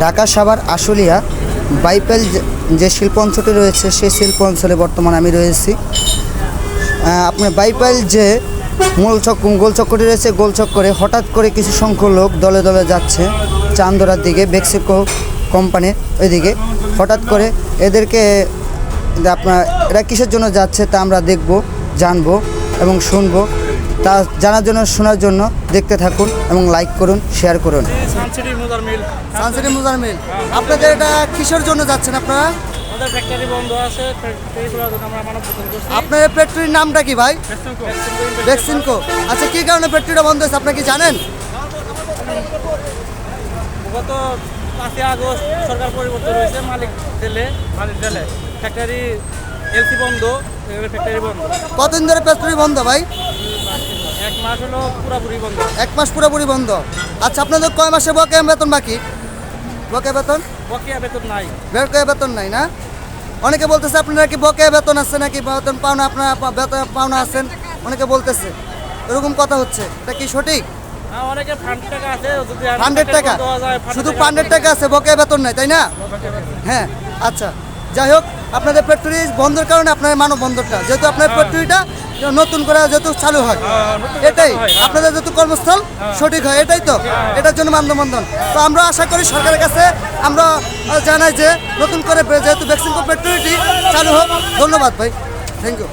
ঢাকা সাভার আশুলিয়া বাইপেল যে- শিল্প অঞ্চলটি রয়েছে, সেই শিল্প অঞ্চলে বর্তমানে আমি রয়েছি। আপনার বাইপাইল যে মূল চক, গোল চক্করটি রয়েছে, গোল চক্করে হঠাৎ করে কিছু সংখ্যক লোক দলে দলে যাচ্ছে চান্দোরার দিকে, বেক্সিকো কোম্পানির ওইদিকে। হঠাৎ করে এদেরকে আপনার, এরা কিসের জন্য যাচ্ছে তা আমরা দেখব, জানব এবং শুনব। তা জানার জন্য শোনার জন্য দেখতে থাকুন এবং লাইক করুন শেয়ার করুন। Suncity mill. সানসিটি মুজার মিল। আপনাদের এটা কিসের জন্য যাচ্ছেন আপনারা? আমাদের ফ্যাক্টরি বন্ধ আছে ফ্যাক্টরিগুলোর আমরা মানব করছি। আপনার পেট্রোলির নামটা কি ভাই? ভ্যাকসিনকো। আচ্ছা কী কারণে পেট্রোলটা বন্ধ হয়েছে আপনারা কি জানেন? গত পাঁচই আগস্ট সরকার পরিবর্তন হয়েছে মালিক জেলে। মালিক জেলে। ফ্যাক্টরি এলসি বন্ধ ফ্যাক্টরি বন্ধ। কতদিন ধরে পেট্রোলি বন্ধ ভাই? এক মাস হলো পুরোপুরি বন্ধ। এক মাস পুরোপুরি বন্ধ। আচ্ছা আপনাদের কয় মাসে বকেয়া বেতন বাকি? বকেয়া বেতন? বকেয়া বেতন নাই। বকেয়া বেতন নাই না? অনেকে বলতেছে আপনারা কি বকেয়া বেতন আছে নাকি বেতন পাওনা আপনারা বেতন পাওনা আছেন অনেকে বলতেছে। এরকম কথা হচ্ছে। এটা কি সঠিক? অনেকে টাকা আছে যদি হান্ড্রেড টাকা? শুধু হান্ড্রেড টাকা আছে বকেয়া বেতন নাই তাই না? হ্যাঁ আচ্ছা। যাই হোক আপনাদের পেট্রোলি বন্ধের কারণে আপনার মানব বন্দরটা যেহেতু আপনার পেট্রোলিটা নতুন করে যেহেতু চালু হয়। এটাই আপনাদের যেহেতু কর্মস্থল সঠিক হয় এটাই তো। এটার জন্য মানববন্ধন তো আমরা আশা করি সরকারের কাছে আমরা জানাই যে নতুন করে যেহেতু ভ্যাকসিন কম্পেটিভিটি চালু হোক। ধন্যবাদ ভাই। Thank you